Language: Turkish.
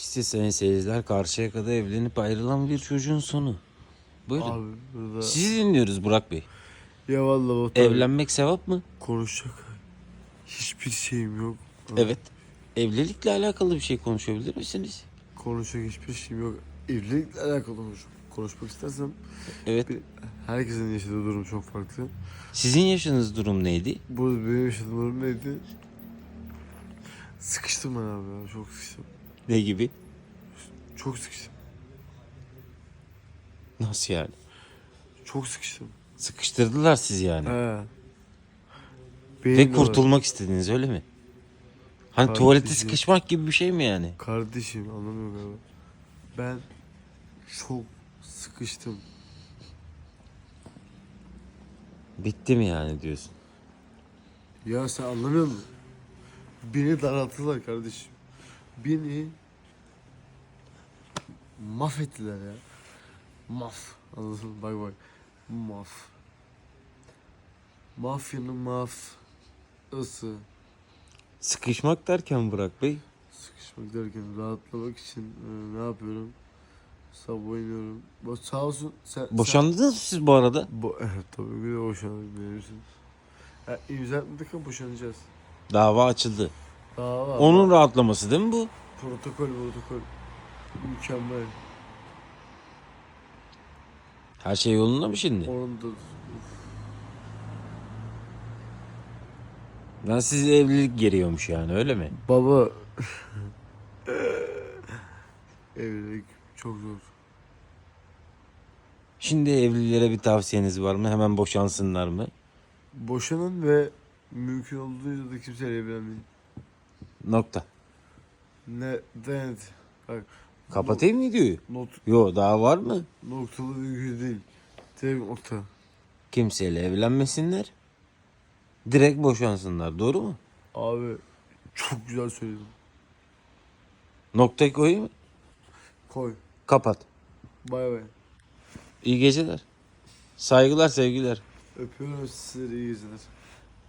İşte sayın seyirciler karşıya kadar evlenip ayrılan bir çocuğun sonu. Buyurun. Abi burada... Sizi dinliyoruz Burak Bey. Ya vallahi Batu abi, Evlenmek sevap mı? konuşacak hiçbir şeyim yok. Evet. Evlilikle alakalı bir şey konuşabilir misiniz? Konuşacak hiçbir şeyim yok. Evlilikle alakalı konuş konuşmak istersem Evet. bir- herkesin yaşadığı durum çok farklı. Sizin yaşınız durum neydi? Burada benim yaşadığım durum neydi? Sıkıştım ben abi ya. Çok sıkıştım. Ne gibi? Çok sıkıştım. Nasıl yani? Çok sıkıştım. Sıkıştırdılar sizi yani. He. Ve Beyin kurtulmak istediniz öyle mi? Hani Kardeşim. tuvalete sıkışmak gibi bir şey mi yani? Kardeşim anlamıyor galiba. Ben çok sıkıştım. Bitti mi yani diyorsun? Ya sen anlamıyor musun? Beni daralttılar kardeşim. Beni mahvettiler ya. Maf. Anladın mı? Bak bak. Maf. Mafyanın maf. ısı. Sıkışmak derken Burak Bey. Sıkışmak derken rahatlamak için e, ne yapıyorum? Sabah oynuyorum. Bak sağ olsun sen... Boşandınız mı siz bu arada? Bu, evet tabii bir de boşandık biliyorsun. Ya, imza atmadık ama boşanacağız. Dava açıldı. Daha var. Onun rahatlaması değil mi bu? Protokol protokol. Mükemmel. Her şey yolunda mı şimdi? Onun da Ben sizi evlilik geriyormuş yani öyle mi? baba evlilik çok zor. Şimdi evlilere bir tavsiyeniz var mı? Hemen boşansınlar mı? Boşanın ve mümkün olduğunca da kimseyle evlenmeyin. Nokta. Ne denet. Bak Kapatayım mı videoyu? not Yo daha var mı? noktalı virgül değil. Tek nokta. Kimseyle evlenmesinler. Direkt boşansınlar. Doğru mu? Abi çok güzel söyledin. Noktayı koyayım mı? Koy. Kapat. Bay bay. İyi geceler. Saygılar sevgiler. Öpüyorum sizleri iyi geceler.